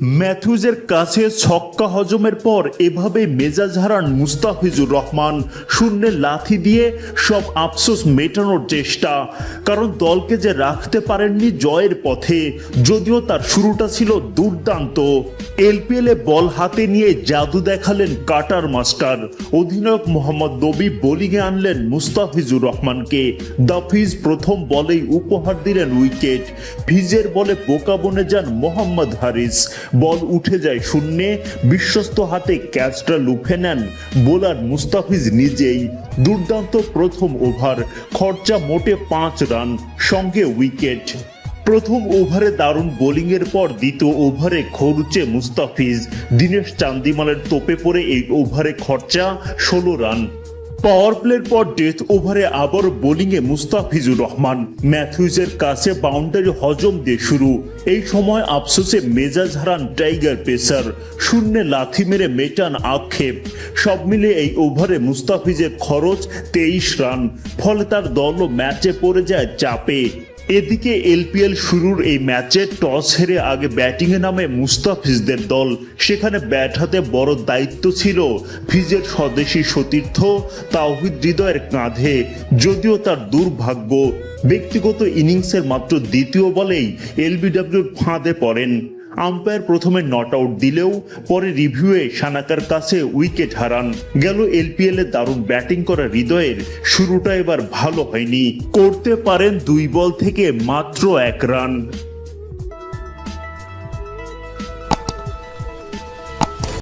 ম্যাথিউজের কাছে ছক্কা হজমের পর এভাবে মেজাজ হারান মুস্তাফিজুর রহমান। শূন্যে লাথি দিয়ে সব আফসোস মেটানোর চেষ্টা। কারণ দলকে যে রাখতে পারেননি জয়ের পথে, যদিও তার শুরুটা ছিল দুর্দান্ত। এলপিএল এ বল হাতে নিয়ে জাদু দেখালেন কাটার মাস্টার। অধিনায়ক মোহাম্মদ নবী বোলিংয়ে আনলেন মুস্তাফিজুর রহমানকে। দ্য ফিজ প্রথম বলেই উপহার দিলেন উইকেট। ফিজের বলে বোকা বনে যান মোহাম্মদ হারিস। বল উঠে যায় শূন্যে। বিশ্বস্ত হাতে ক্যাচটা লুফে নেন। বোলার মুস্তাফিজ নিজেই। দুর্দান্ত প্রথম ওভার। খরচা মোটে পাঁচ রান, সঙ্গে উইকেট। প্রথম ওভারে দারুণ বোলিংয়ের পর দ্বিতীয় ওভারে খরুচে মুস্তাফিজ। দীনেশ চান্দিমালের তোপে পড়ে এই ওভারে খরচা, ষোলো রান। পাওয়ার প্লের পর ডেথ ওভারে আবার বোলিংয়ে মুস্তাফিজুর রহমান। ম্যাথিউজের কাছে বাউন্ডারি হজম দিয়ে শুরু। এই সময় আফসোসে মেজাজ হারান টাইগার পেসার। শূন্যে লাথি মেরে মেটান আক্ষেপ। সব মিলে এই ওভারে মুস্তাফিজের খরচ তেইশ রান। ফলে তার দলও ম্যাচে পড়ে যায় চাপে। এদিকে এলপিএল শুরুর এই ম্যাচে টস হেরে আগে ব্যাটিংয়ে নামে মুস্তাফিজদের দল। সেখানে ব্যাট হাতে বড় দায়িত্ব ছিল ফিজের স্বদেশী সতীর্থ তাওহিদ হৃদয়ের কাঁধে। যদিও তার দুর্ভাগ্য, ব্যক্তিগত ইনিংসের মাত্র দ্বিতীয় বলেই এলবিডব্লিউর ফাঁদে পড়েন। আম্পায়ার প্রথমে নট আউট দিলেও পরে রিভিউয়ে সানাকার কাছে উইকেট হারান। গেল এলপিএল এ দারুণ ব্যাটিং করা হৃদয়ের শুরুটা এবার ভালো হয়নি। করতে পারেন দুই বল থেকে মাত্র এক রান।